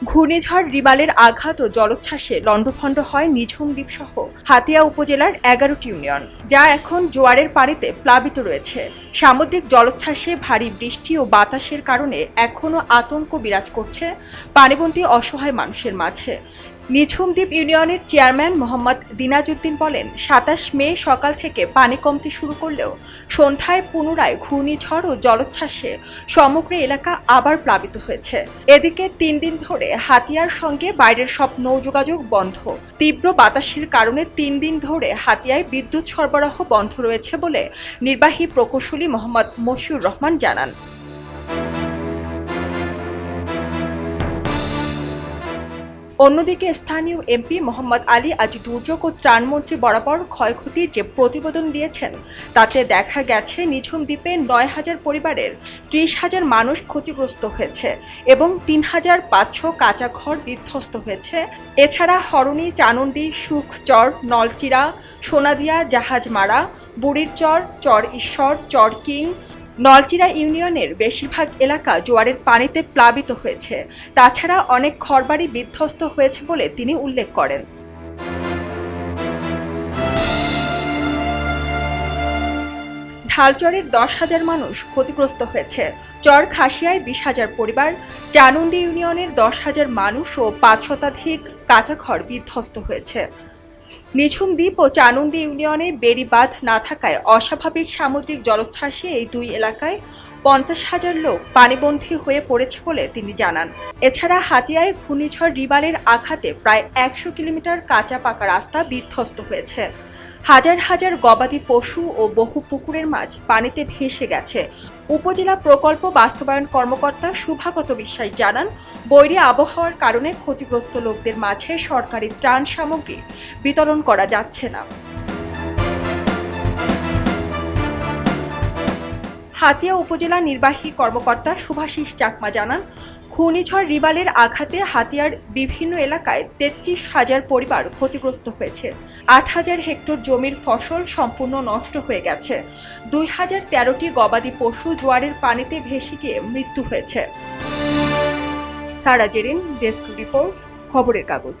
ঘূর্ণিঝড় রিমালের আঘাত ও জলোচ্ছ্বাসে লণ্ডভণ্ড হয় নিঝুম দ্বীপ সহ হাতিয়া উপজেলার এগারোটি ইউনিয়ন, যা এখন জোয়ারের পাড়িতে প্লাবিত রয়েছে। সামুদ্রিক জলোচ্ছ্বাসে ভারী বৃষ্টি ও বাতাসের কারণে এখনও আতঙ্ক বিরাজ করছে পানিবন্দী অসহায় মানুষের মাঝে। নিঝুম দ্বীপ ইউনিয়নের চেয়ারম্যান মোহাম্মদ দিনাজউদ্দিন বলেন, সাতাশ মে সকাল থেকে পানি কমতে শুরু করলেও সন্ধ্যায় পুনরায় ঘূর্ণিঝড় ও জলোচ্ছ্বাসে সমগ্র এলাকা আবার প্লাবিত হয়েছে। এদিকে তিন দিন ধরে হাতিয়ার সঙ্গে বাইরের সব নৌযোগাযোগ বন্ধ। তীব্র বাতাসের কারণে তিন দিন ধরে হাতিয়ায় বিদ্যুৎ সরবরাহ বন্ধ রয়েছে বলে নির্বাহী প্রকৌশলী মোহাম্মদ মশিউর রহমান জানান। অন্যদিকে স্থানীয় এমপি মোহাম্মদ আলী আজ দুর্যোগ ও ত্রাণমন্ত্রী বরাবর ক্ষয়ক্ষতির যে প্রতিবেদন দিয়েছেন, তাতে দেখা গেছে নিঝুম দ্বীপে নয় হাজার পরিবারের ত্রিশ হাজার মানুষ ক্ষতিগ্রস্ত হয়েছে এবং তিন হাজার পাঁচশো কাঁচা ঘর বিধ্বস্ত হয়েছে। এছাড়া হরণী, চানন্দি সুখচর নলচিরা, সোনাদিয়া, জাহাজমারা, বুড়ির চর চর ঈশ্বর, চর কিং নলচিরা ইউনিয়নের বেশিরভাগ এলাকা জোয়ারের পানিতে প্লাবিত হয়েছে। তাছাড়া অনেক ঘরবাড়ি বিধ্বস্ত হয়েছে বলে তিনি উল্লেখ করেন। ঢালচরের দশ হাজার মানুষ ক্ষতিগ্রস্ত হয়েছে। চর খাসিয়ায় বিশ হাজার পরিবার, চানুন্দি ইউনিয়নের দশ হাজার মানুষ ও পাঁচ শতাধিক কাঁচা ঘর বিধ্বস্ত হয়েছে। নিঝুম দ্বীপ ও চানন্দি ইউনিয়নে বেড়ি বাঁধ না থাকায় অস্বাভাবিক সামুদ্রিক জলোচ্ছ্বাসে এই দুই এলাকায় পঞ্চাশ হাজার লোক পানিবন্দী হয়ে পড়েছে বলে তিনি জানান। এছাড়া হাতিয়ায় ঘূর্ণিঝড় রিবালের আঘাতে প্রায় একশো কিলোমিটার কাঁচা পাকা রাস্তা বিধ্বস্ত হয়েছে। হাজার হাজার গবাদি পশু ও বহু পুকুরের মাছ পানিতে ভেসে গেছে। উপজেলা প্রকল্প বাস্তবায়ন কর্মকর্তা শুভাগত বিশ্বাস জানান, বৈরী আবহাওয়ার কারণে ক্ষতিগ্রস্ত লোকদের মাঝে সরকারি ত্রাণ সামগ্রী বিতরণ করা যাচ্ছে না। হাতিয়া উপজেলা নির্বাহী কর্মকর্তা শুভাশিস চাকমা জানান, ঘূর্ণিঝড় রিবালের আঘাতে হাতিয়ার বিভিন্ন এলাকায় তেত্রিশ হাজার পরিবার ক্ষতিগ্রস্ত হয়েছে। আট হাজার হেক্টর জমির ফসল সম্পূর্ণ নষ্ট হয়ে গেছে। দুই হাজার তেরোটি গবাদি পশু জোয়ারের পানিতে ভেসে গিয়ে মৃত্যু হয়েছে। সারা জেরিন ডেস্ক রিপোর্ট, খবরের কাগজ।